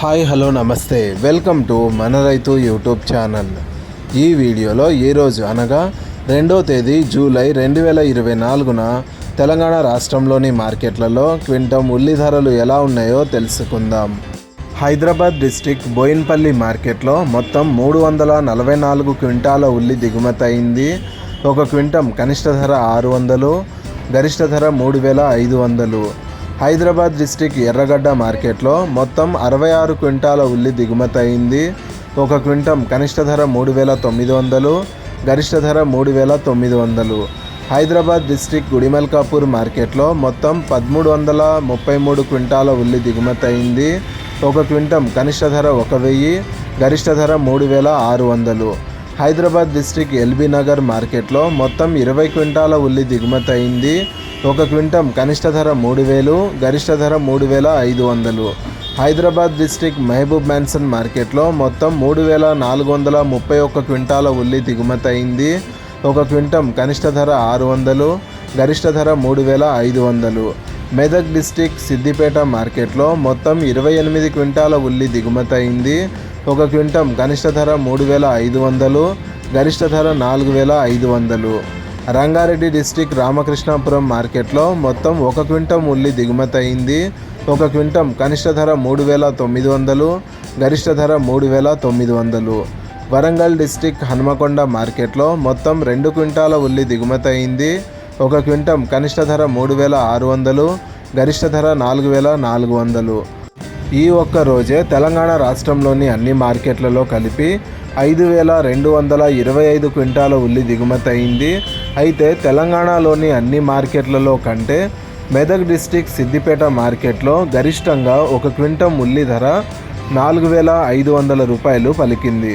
Hi hello నమస్తే. Welcome to మన రైతు యూట్యూబ్ ఛానల్. ఈ వీడియోలో ఈరోజు అనగా రెండో తేదీ జూలై రెండు వేల ఇరవై నాలుగున తెలంగాణ రాష్ట్రంలోని మార్కెట్లలో క్వింటం ఉల్లి ధరలు ఎలా ఉన్నాయో తెలుసుకుందాం. హైదరాబాద్ డిస్టిక్ బోయిన్పల్లి మార్కెట్లో మొత్తం మూడు వందల నలభై నాలుగు క్వింటాల ఉల్లి దిగుమతి అయింది. ఒక క్వింటం కనిష్ట ధర ఆరు వందలు గరిష్ట ధర మూడు వేల ఐదు వందలు. హైదరాబాద్ డిస్టిక్ ఎర్రగడ్డ మార్కెట్లో మొత్తం అరవై ఆరు క్వింటాల ఉల్లి దిగుమతి అయింది. ఒక క్వింటం కనిష్ట ధర మూడు వేల తొమ్మిది వందలు గరిష్ట ధర మూడు వేల తొమ్మిది వందలు. హైదరాబాద్ డిస్టిక్ గుడిమల్కాపూర్ మార్కెట్లో మొత్తం పదమూడు వందల ముప్పై మూడు క్వింటాల ఉల్లి దిగుమతి అయింది. ఒక క్వింటం కనిష్ట ధర ఒక వెయ్యి గరిష్ట ధర మూడు వేల ఆరు వందలు. హైదరాబాద్ డిస్టిక్ ఎల్బీ నగర్ మార్కెట్లో మొత్తం ఇరవై క్వింటాల ఉల్లి దిగుమతి అయింది. ఒక క్వింటం కనిష్ట ధర మూడు వేలు గరిష్ట ధర మూడు వేల ఐదు వందలు. హైదరాబాద్ డిస్టిక్ మహబూబ్ మ్యాన్సన్ మార్కెట్లో మొత్తం మూడు వేల నాలుగు వందల ముప్పై ఒక్క క్వింటాల ఉల్లి దిగుమతి అయింది. ఒక క్వింటం కనిష్ట ధర ఆరు వందలు గరిష్ట ధర మూడు వేల ఐదు వందలు. మెదక్ డిస్టిక్ సిద్దిపేట మార్కెట్లో మొత్తం ఇరవై ఎనిమిది క్వింటాల ఉల్లి దిగుమతి అయింది. ఒక క్వింటం కనిష్ట ధర మూడు వేల ఐదు వందలు గరిష్ట ధర నాలుగు వేల ఐదు వందలు. రంగారెడ్డి డిస్టిక్ రామకృష్ణాపురం మార్కెట్లో మొత్తం ఒక క్వింటం ఉల్లి దిగుమతి అయింది. ఒక క్వింటం కనిష్ట ధర మూడు వేల తొమ్మిది వందలు గరిష్ట ధర మూడు వేల తొమ్మిది వందలు. వరంగల్ డిస్టిక్ హనుమకొండ మార్కెట్లో మొత్తం రెండు క్వింటాల ఉల్లి దిగుమతి అయింది. ఒక క్వింటం కనిష్ట ధర మూడు వేల ఆరు వందలు గరిష్ట ధర నాలుగు వేల నాలుగు వందలు. ఈ ఒక్క రోజే తెలంగాణ రాష్ట్రంలోని అన్ని మార్కెట్లలో కలిపి ఐదు వేల రెండు వందల ఇరవై ఐదు క్వింటాల ఉల్లి దిగుమతి అయింది. అయితే తెలంగాణలోని అన్ని మార్కెట్లలో కంటే మెదక్ డిస్టిక్ సిద్దిపేట మార్కెట్లో గరిష్టంగా ఒక క్వింటం ఉల్లి ధర నాలుగు వేల ఐదు వందల రూపాయలు పలికింది.